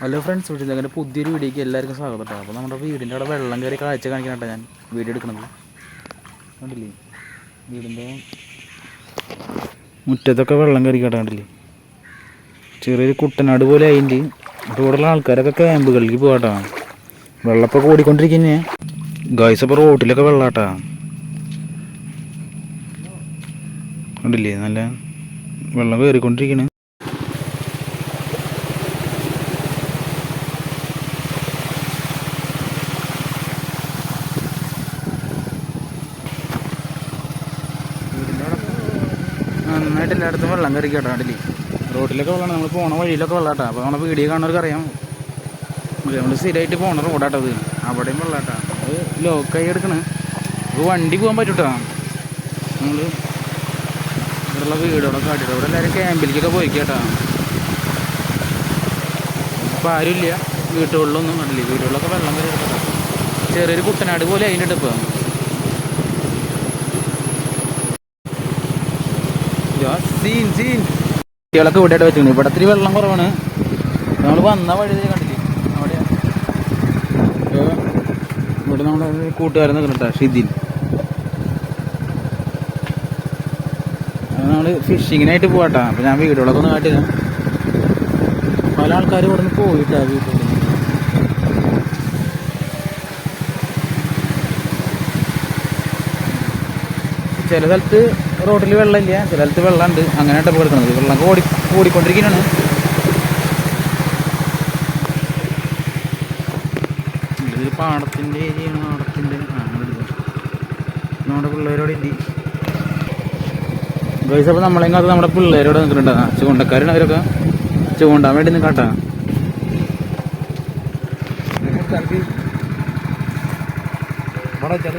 Hello friends വീട്ടിൽ അങ്ങനെ പുതിയൊരു വീഡിയോക്ക് എല്ലാവർക്കും സ്വാഗതം കേട്ടോ. അപ്പോൾ നമ്മുടെ വീടിന്റെ അവിടെ വെള്ളം കയറി കാഴ്ച കാണിക്കാനാട്ടോ ഞാൻ വീഡിയോ എടുക്കണത് കണ്ടില്ലേ? വീടിന്റെ മുറ്റത്തൊക്കെ വെള്ളം കയറി കേട്ടോ കണ്ടില്ലേ? ചെറിയൊരു കുട്ടനാട് പോലെ അതിന്റെ ഇവിടെയുള്ള ആൾക്കാരൊക്കെ ക്യാമ്പുകളിലേക്ക് പോകാട്ടോ വെള്ളപ്പൊക്കെ ഓടിക്കൊണ്ടിരിക്കുന്നേ. ഗൈസ് അപ്പോൾ റോട്ടിലൊക്കെ വെള്ളാട്ടാ കണ്ടില്ലേ? നല്ല വെള്ളം കയറിക്കൊണ്ടിരിക്കണേ നന്നായിട്ട് എല്ലായിടത്തും വെള്ളം കയറി കേട്ടോ അടലി റോഡിലൊക്കെ വെള്ളമാണ് നമ്മൾ പോണ വഴിയിലൊക്കെ വെള്ളാട്ടാ. അപ്പോൾ നമ്മളെ വീഡിയോ കാണുന്നവർക്ക് അറിയാം നമ്മൾ സ്ഥിരമായിട്ട് പോണ റോഡാട്ടോ അത് അവിടെയും വെള്ളാട്ടാ. അത് ലോക്കായി എടുക്കണ്. അപ്പോൾ വണ്ടി പോകാൻ പറ്റൂട്ടോ. നമ്മൾ ഇവിടെയുള്ള വീടുകളൊക്കെ കാട്ടിട്ട് ഇവിടെ എല്ലാവരും ക്യാമ്പിലേക്കൊക്കെ പോയി കേട്ടോ ഇപ്പം ആരുമില്ല. വീട്ടുകളിലൊന്നും കണ്ടില്ല. വീടുകളിലൊക്കെ വെള്ളം കയറി ചെറിയൊരു കുട്ടനാട് പോലെ അതിന്റെ ഇപ്പം. Scene scene. കുട്ടികളൊക്കെ ഇവിടെ വെച്ചിട്ടുണ്ട് ഇവിടെ ഇത്തിരി വെള്ളം കുറവാണ്. നമ്മൾ വന്ന വഴി കണ്ടില്ലേ? അവിടെ ഇവിടെ നമ്മുടെ കൂട്ടുകാരൻ നിൽക്കുന്നുണ്ടാ ഷിദിൻ നമ്മൾ ഫിഷിങ്ങിനായിട്ട് പോവാട്ടാ അപ്പം ഞാൻ വീടുകളൊക്കെ ഒന്ന് കാട്ടില്ല പല ആൾക്കാരും ഇവിടെ നിന്ന് പോയിട്ടാ വീട്ടിൽ. ചില സ്ഥലത്ത് റോഡിൽ വെള്ളമില്ല. ചില സ്ഥലത്ത് വെള്ളമുണ്ട്. അങ്ങനെ ടപ്പ് കിടക്കുന്നത് വെള്ളം ഓടി ഓടിക്കൊണ്ടിരിക്കുന്നതാണ് പാടത്തിന്റെ ഏരിയയാണ് പാടത്തിന്റെ. നമ്മുടെ പിള്ളേരോട് ഇല്ല ഗൈസ് അപ്പോൾ നമ്മളെങ്ങാത്ത നമ്മുടെ പിള്ളേരോട് നിൽക്കുന്നുണ്ടാ. ചൂണ്ടക്കാരാണ് അവരൊക്കെ. ചൂണ്ടാൻ വേണ്ടി നിൽക്കാട്ടാ ഇവിടെ വെച്ചാൽ